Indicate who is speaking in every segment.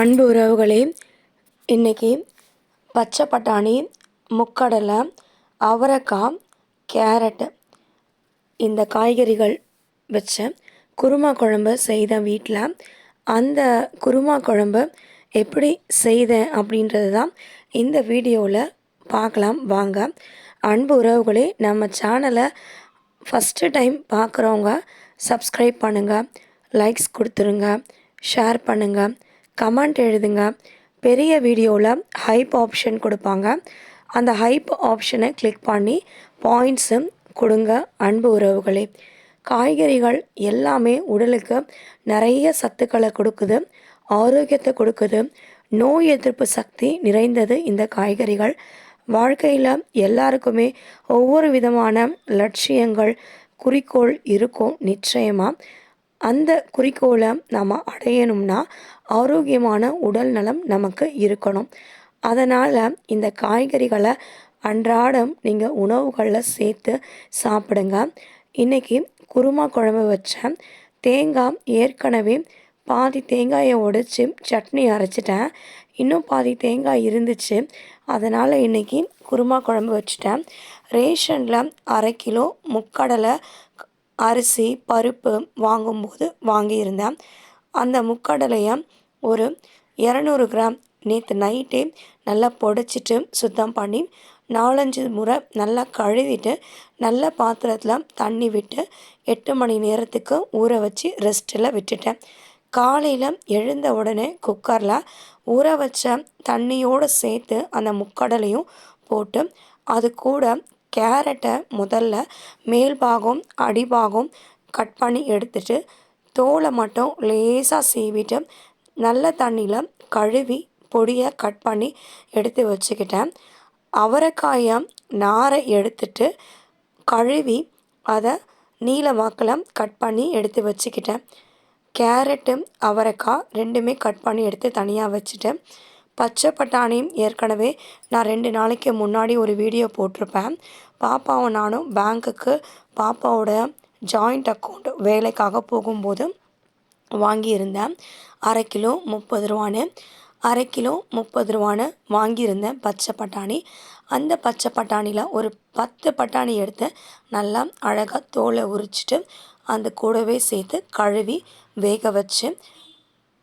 Speaker 1: அன்பு உறவுகளே இன்றைக்கி பச்சை பட்டாணி முக்கடலை அவரைக்காய் கேரட்டு இந்த காய்கறிகள் வச்ச குருமா குழம்பு செய்தேன் வீட்டில் அந்த குருமா குழம்பு எப்படி செய்தேன் அப்படின்றது தான் இந்த வீடியோவில் பார்க்கலாம். வாங்க. அன்பு உறவுகளே நம்ம சேனலை ஃபஸ்ட்டு டைம் பார்க்குறவங்க சப்ஸ்கிரைப் பண்ணுங்கள் லைக்ஸ் கொடுத்துருங்க ஷேர் பண்ணுங்கள் கமெண்ட் எழுதுங்க. பெரிய வீடியோவில் ஹைப் ஆப்ஷன் கொடுப்பாங்க. அந்த ஹைப் ஆப்ஷனை கிளிக் பண்ணி பாயிண்ட்ஸும் கொடுங்க அன்பு உறவுகளே. காய்கறிகள் எல்லாமே உடலுக்கு நிறைய சத்துக்களை கொடுக்குது ஆரோக்கியத்தை கொடுக்குது. நோய் எதிர்ப்பு சக்தி நிறைந்தது இந்த காய்கறிகள். வாழ்க்கையில் எல்லாருக்குமே ஒவ்வொரு விதமான லட்சியங்கள் குறிக்கோள் இருக்கும் நிச்சயமாக அந்த குறிக்கோளை நம்ம அடையணும்னா ஆரோக்கியமான உடல் நலம் நமக்கு இருக்கணும். அதனால் இந்த காய்கறிகளை அன்றாடம் நீங்கள் உணவுகளில் சேர்த்து சாப்பிடுங்க. இன்றைக்கி குருமா குழம்பு வச்சேன் தேங்காய் ஏற்கனவே பாதி தேங்காயை உடைச்சி சட்னி அரைச்சிட்டேன். இன்னும் பாதி தேங்காய் இருந்துச்சு. அதனால் இன்றைக்கி குருமா குழம்பு வச்சுட்டேன். ரேஷனில் அரை கிலோ முக்கடலை அரிசி பருப்பு வாங்கும்போது வாங்கியிருந்தேன். அந்த முக்கடலையை ஒரு இரநூறு கிராம் நேற்று நைட்டே நல்லா புடச்சிட்டு சுத்தம் பண்ணி நாலஞ்சு முறை நல்லா கழுவிட்டு நல்ல பாத்திரத்தில் தண்ணி விட்டு எட்டு மணி நேரத்துக்கு ஊற வச்சு ரெஸ்ட்டில் விட்டுட்டேன். காலையில் எழுந்த உடனே குக்கரில் ஊற வச்ச தண்ணியோடு சேர்த்து அந்த முக்கடலையும் போட்டு அது கூட கேரட்டை முதல்ல மேல் பாகம் அடிபாகம் கட் பண்ணி எடுத்துட்டு தோலை மட்டும் லேசாக சீவிட்டு நல்ல தண்ணியில் கழுவி பொடியை கட் பண்ணி எடுத்து வச்சுக்கிட்டேன். அவரைக்காயை நாரை எடுத்துட்டு கழுவி அதை நீல வாக்கில் கட் பண்ணி எடுத்து வச்சுக்கிட்டேன். கேரட்டு அவரைக்காய் ரெண்டுமே கட் பண்ணி எடுத்து தனியாக வச்சுட்டேன். பச்சை பட்டாணி ஏற்கனவே நான் ரெண்டு நாளைக்கு முன்னாடி ஒரு வீடியோ போட்டிருப்பேன். பாப்பாவும் நானும் பேங்க்குக்கு பாப்பாவோட ஜாயிண்ட் அக்கௌண்ட் வேலைக்காக போகும்போது வாங்கியிருந்தேன். அரை கிலோ முப்பது ரூபான்னு அரை கிலோ முப்பது ரூபான்னு வாங்கியிருந்தேன் பச்சை பட்டாணி. அந்த பச்சை பட்டாணியில் ஒரு பத்து பட்டாணி எடுத்து நல்லா அழகாக தோலை உரிச்சிட்டு அந்த கூடவே சேர்த்து கழுவி வேக வச்சு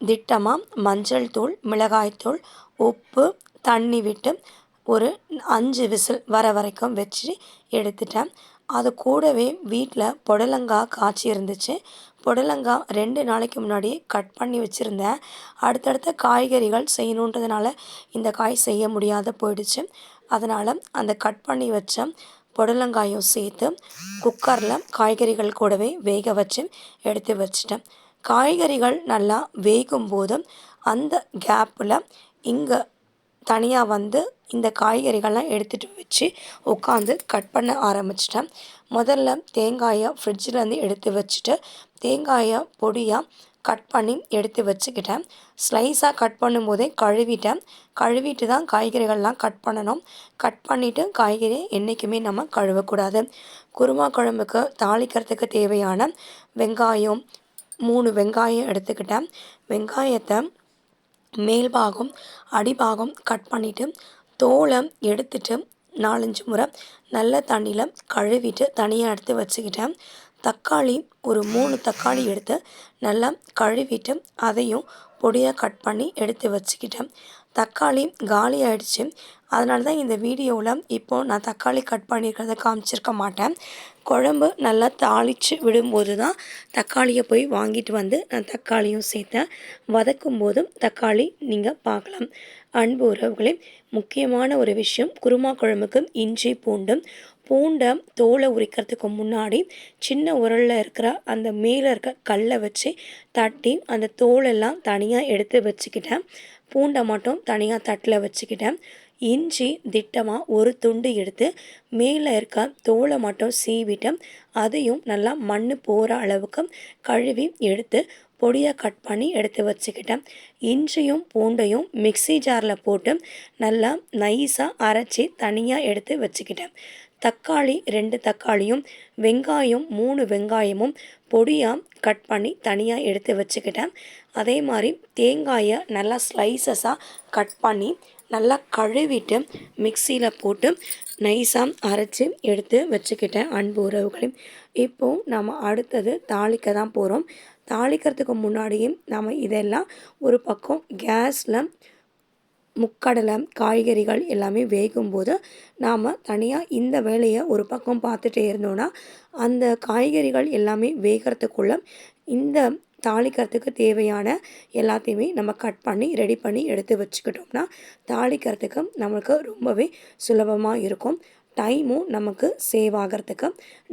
Speaker 1: திட்டமாக மஞ்சள் தூள் மிளகாய்த்தூள் உப்பு தண்ணி விட்டு ஒரு அஞ்சு விசில் வர வரைக்கும் வச்சு எடுத்துட்டேன். அது கூடவே வீட்டில் புடலங்காய் காய்ச்சி இருந்துச்சு. புடலங்காய் ரெண்டு நாளைக்கு முன்னாடி கட் பண்ணி வச்சுருந்தேன். அடுத்தடுத்த காய்கறிகள் செய்யணுன்றதுனால இந்த காய் செய்ய முடியாத போயிடுச்சு. அதனால் அந்த கட் பண்ணி வச்ச புடலங்காயும் சேர்த்து குக்கரில் காய்கறிகள் கூடவே வேக வச்சு எடுத்து வச்சிட்டேன். காய்கறிகள் நல்லா வேகும் போது அந்த கேப்பில் இங்கே தனியாக வந்து இந்த காய்கறிகள்லாம் எடுத்துகிட்டு வச்சு உட்காந்து கட் பண்ண ஆரம்பிச்சிட்டேன். முதல்ல தேங்காயை ஃப்ரிட்ஜிலேருந்து எடுத்து வச்சுட்டு தேங்காயை பொடியாக கட் பண்ணி எடுத்து வச்சுக்கிட்டேன். ஸ்லைஸாக கட் பண்ணும்போதே கழுவிட்டேன். கழுவிட்டு தான் காய்கறிகள்லாம் கட் பண்ணணும். கட் பண்ணிவிட்டு காய்கறி என்றைக்குமே நம்ம கழுவக்கூடாது. குருமா குழம்புக்கு தாளிக்கிறதுக்கு தேவையான வெங்காயம் மூணு வெங்காயம் எடுத்துக்கிட்டேன். வெங்காயத்தை மேல் பாகம் அடிபாகம் கட் பண்ணிவிட்டு தோலை எடுத்துட்டு நாலஞ்சு முறை நல்ல தண்ணியில் கழுவிட்டு தனியாக எடுத்து வச்சுக்கிட்டேன். தக்காளி ஒரு மூணு தக்காளி எடுத்து நல்லா கழுவிட்டு அதையும் பொடியாக கட் பண்ணி எடுத்து வச்சுக்கிட்டேன். தக்காளி காலி ஆகிடுச்சி அதனால தான் இந்த வீடியோவில் இப்போது நான் தக்காளி கட் பண்ணியிருக்கிறத காமிச்சிருக்க மாட்டேன். குழம்பு நல்லா தாளித்து விடும்போது தான் தக்காளியை போய் வாங்கிட்டு வந்து நான் தக்காளியும் சேர்த்தேன். வதக்கும் போதும் தக்காளி நீங்கள் பார்க்கலாம். அன்பு உறவுகளே முக்கியமான ஒரு விஷயம் குருமா குழம்புக்கு இஞ்சி பூண்டும் பூண்டை தோலை உரிக்கிறதுக்கு முன்னாடி சின்ன உரலில் இருக்கிற அந்த மேலே இருக்க கல்லை வச்சு தட்டி அந்த தோலெல்லாம் தனியாக எடுத்து வச்சுக்கிட்டேன். பூண்டை மட்டும் தனியாக தட்டில் வச்சுக்கிட்டேன். இஞ்சி திட்டமாக ஒரு துண்டு எடுத்து மேலே இருக்க தோலை மட்டும் சீவிட்டு அதையும் நல்லா மண் போகிற அளவுக்கு கழுவி எடுத்து பொடியாக கட் பண்ணி எடுத்து வச்சுக்கிட்டேன். இஞ்சியும் பூண்டையும் மிக்சி ஜாரில் போட்டு நல்லா நைஸாக அரைச்சி தனியாக எடுத்து வச்சுக்கிட்டேன். தக்காளி ரெண்டு தக்காளியும் வெங்காயம் மூணு வெங்காயமும் பொடியாக கட் பண்ணி தனியாக எடுத்து வச்சுக்கிட்டேன். அதே மாதிரி தேங்காயை நல்லா ஸ்லைசஸாக கட் பண்ணி நல்லா கழுவிட்டு மிக்சியில் போட்டு நைஸாக அரைச்சி எடுத்து வச்சுக்கிட்டேன் அன்பு உறவுகளையும் இப்போது நம்ம அடுத்தது தாளிக்க தான் போகிறோம் தாளிக்கிறதுக்கு முன்னாடியும் நம்ம இதெல்லாம் ஒரு பக்கம் கேஸில் முக்கடலை காய்கறிகள் எல்லாமே வேகும்போது நாம் தனியாக இந்த வேலையை ஒரு பக்கம் பார்த்துட்டே இருந்தோன்னா அந்த காய்கறிகள் எல்லாமே வேகிறதுக்குள்ள இந்த தாளிக்கிறதுக்கு தேவையான எல்லாத்தையுமே நம்ம கட் பண்ணி ரெடி பண்ணி எடுத்து வச்சுக்கிட்டோம்னா தாளிக்கிறதுக்கு நமக்கு ரொம்பவே சுலபமாக இருக்கும். டைமும் நமக்கு சேவ் ஆகிறதுக்கு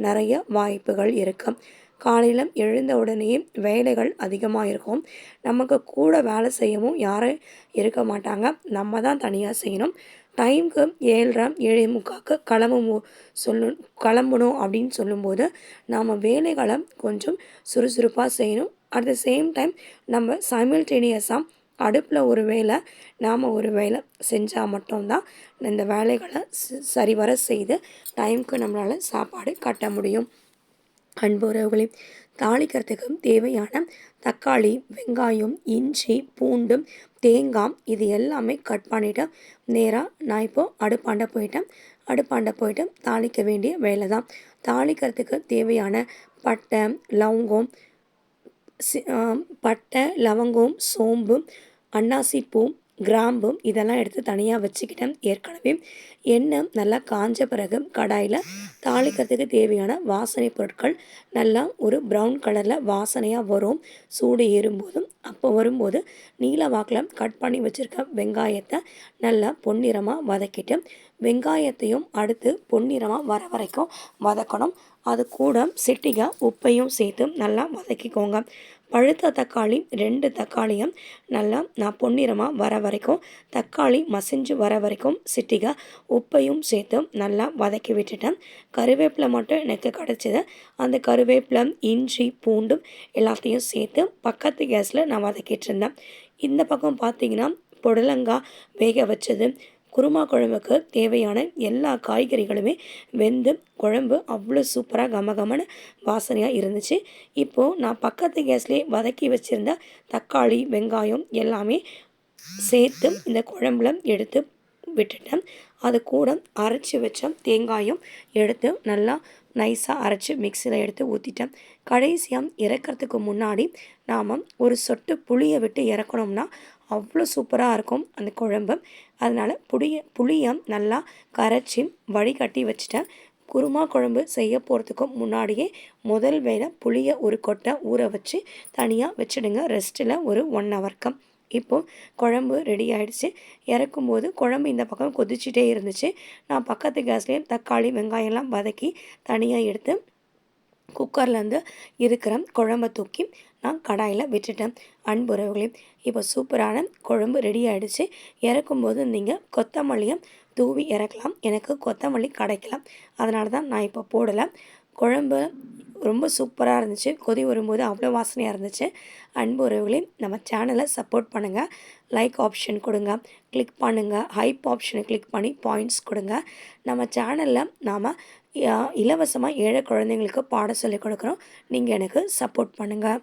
Speaker 1: நிறைய வாய்ப்புகள் இருக்குது காலையில் எழுந்த உடனே வேலைகள் அதிகமாக இருக்கும். நமக்கு கூட வேலை செய்யவும் யாரும் இருக்க மாட்டாங்க. நம்ம தான் தனியாக செய்யணும். டைமுக்கு ஏழரை ஏழே முக்காக்கு கிளம்பும் சொல்லு கிளம்பணும் அப்படின்னு சொல்லும்போது நாம் வேலைகளை கொஞ்சம் சுறுசுறுப்பாக செய்யணும். அட் த சேம் டைம் நம்ம சைமில்டேனியஸாக அடுப்பில் ஒரு வேலை நாம் ஒரு வேலை செஞ்சால் மட்டும்தான் இந்த வேலைகளை சரிவர செய்து டைமுக்கு நம்மளால் சாப்பாடு கட்ட முடியும். அன்பு உறவுகளையும் தாளிக்கிறதுக்கு தேவையான தக்காளி வெங்காயம் இஞ்சி பூண்டு தேங்காய் இது எல்லாமே கட் பண்ணிவிட்டு நேராக நான் இப்போது அடுப்பாண்ட போயிட்டேன். அடுப்பாண்ட போயிட்டு தாளிக்க வேண்டிய வேலை தான் தாளிக்கிறதுக்கு தேவையான பட்டை லவங்கம் பட்டை லவங்கம் சோம்பு அன்னாசிப்பூ கிராம்பும் இதெல்லாம் எடுத்து தனியாக வச்சுக்கிட்டேன் ஏற்கனவே. எண்ணெய் நல்லா காஞ்ச பிறகு கடாயில் தாளிக்கிறதுக்கு தேவையான வாசனை பொருட்கள் நல்லா ஒரு ப்ரௌன் கலரில் வாசனையாக வரும். சூடு ஏறும்போதும் அப்போ வரும்போது நீல வாக்கில் கட் பண்ணி வச்சுருக்க வெங்காயத்தை நல்லா பொன்னிறமாக வதக்கிட்டு வெங்காயத்தையும் அடுத்து பொன்னிறமாக வர வரைக்கும் வதக்கணும். அது கூட சிட்டிகை உப்பையும் சேர்த்து நல்லா வதக்கிக்கோங்க. பழுத்த தக்காளி ரெண்டு தக்காளியும் நல்லா நான் பொன்னிறமாக வர வரைக்கும் தக்காளி மசிஞ்சு வர வரைக்கும் சிட்டிகை உப்பையும் சேர்த்து நல்லா வதக்கி விட்டுட்டேன். கருவேப்பிலை மட்டும் எனக்கு கிடச்சிது. அந்த கருவேப்பிலை இஞ்சி பூண்டு எல்லாத்தையும் சேர்த்து பக்கத்து கேஸில் நான் வதக்கிட்டு இருந்தேன். இந்த பக்கம் பார்த்தீங்கன்னா புடலங்காய் வேக வச்சது குருமா குழம்புக்கு தேவையான எல்லா காய்கறிகளுமே வெந்து குழம்பு அவ்வளோ சூப்பராக கமகமன வாசனையாக இருந்துச்சு. இப்போது நான் பக்கத்து கேஸ்லேயே வதக்கி வச்சுருந்த தக்காளி வெங்காயம் எல்லாமே சேர்த்து இந்த குழம்புல எடுத்து விட்டுட்டேன். அது கூட அரைச்சி வச்ச தேங்காயும் எடுத்து நல்லா நைஸாக அரைச்சி மிக்சியில் எடுத்து ஊற்றிட்டேன் கடைசியாக இறக்கிறதுக்கு முன்னாடி நாம் ஒரு சொட்டு புளியை விட்டு இறக்கணும்னா அவ்வளோ சூப்பராக இருக்கும் அந்த குழம்பு. அதனால் புளிய புளியை நல்லா கரைச்சி வடிகட்டி வச்சுட்டேன். குருமா குழம்பு செய்ய போகிறதுக்கும் முன்னாடியே முதல் வேலை புளியை ஒரு கொட்டை ஊற வச்சு தனியாக வச்சுடுங்க. ரெஸ்ட்டில் ஒரு ஒன் ஹவர்க்கு இப்போது குழம்பு ரெடி ஆகிடுச்சு இறக்கும்போது குழம்பு இந்த பக்கம் கொதிச்சுட்டே இருந்துச்சு. நான் பக்கத்து கேஸ்லேயும் தக்காளி வெங்காயம்லாம் வதக்கி தனியாக எடுத்து குக்கர்லேருந்து இருக்கிற குழம்ப தூக்கி நான் கடாயில் விட்டுட்டேன். அன்புறவுகளே இப்போ சூப்பரான குழம்பு ரெடி ஆகிடுச்சு இறக்கும்போது நீங்கள் கொத்தமல்லியும் தூவி இறக்கலாம். எனக்கு கொத்தமல்லி கிடைக்கலாம் அதனால தான் நான் இப்போ போடலை. குழம்பு ரொம்ப சூப்பராக இருந்துச்சு. கொதி வரும்போது அவ்வளோ வாசனையாக இருந்துச்சு. அன்பு உறவுகளே நம்ம சேனலை சப்போர்ட் பண்ணுங்கள் லைக் ஆப்ஷன் கொடுங்க. கிளிக் பண்ணுங்கள் ஹைப் ஆப்ஷனை கிளிக் பண்ணி பாயிண்ட்ஸ் கொடுங்க. நம்ம சேனலில் நாம் இலவசமாக ஏழை குழந்தைங்களுக்கு பாடம் சொல்லிக் கொடுக்குறோம். நீங்கள் எனக்கு சப்போர்ட் பண்ணுங்கள்